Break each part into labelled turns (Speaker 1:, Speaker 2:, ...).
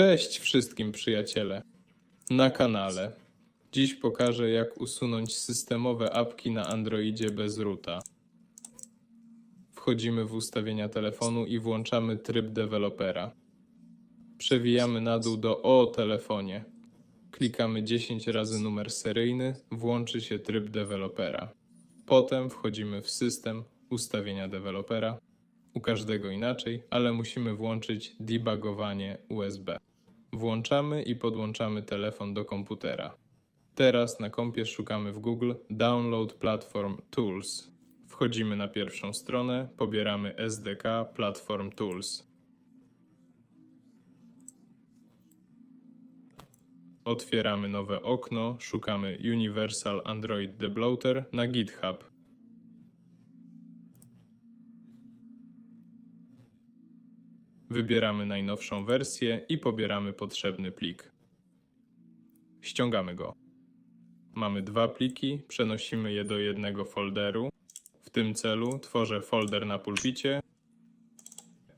Speaker 1: Cześć wszystkim przyjaciele. Na kanale. Dziś pokażę jak usunąć systemowe apki na Androidzie bez roota. Wchodzimy w ustawienia telefonu i włączamy tryb dewelopera. Przewijamy na dół do O telefonie. Klikamy 10 razy numer seryjny, włączy się tryb dewelopera. Potem wchodzimy w system, ustawienia dewelopera. U każdego inaczej, ale musimy włączyć debugowanie USB. Włączamy i podłączamy telefon do komputera. Teraz na kompie szukamy w Google Download Platform Tools. Wchodzimy na pierwszą stronę, pobieramy SDK Platform Tools. Otwieramy nowe okno, szukamy Universal Android Debloater na GitHub. Wybieramy najnowszą wersję i pobieramy potrzebny plik. Ściągamy go. Mamy dwa pliki, przenosimy je do jednego folderu. W tym celu tworzę folder na pulpicie.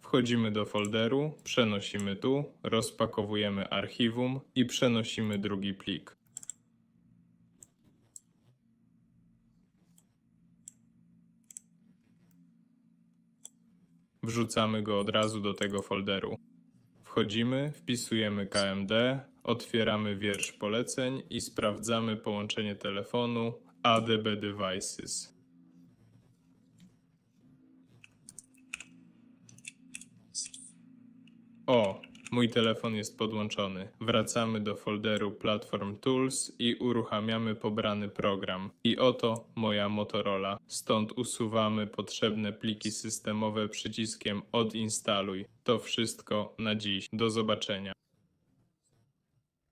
Speaker 1: Wchodzimy do folderu, przenosimy tu, rozpakowujemy archiwum i przenosimy drugi plik. Wrzucamy go od razu do tego folderu. Wchodzimy, wpisujemy KMD, otwieramy wiersz poleceń i sprawdzamy połączenie telefonu ADB Devices. O, mój telefon jest podłączony. Wracamy do folderu Platform Tools i uruchamiamy pobrany program. I oto moja Motorola. Stąd usuwamy potrzebne pliki systemowe przyciskiem Odinstaluj. To wszystko na dziś. Do zobaczenia.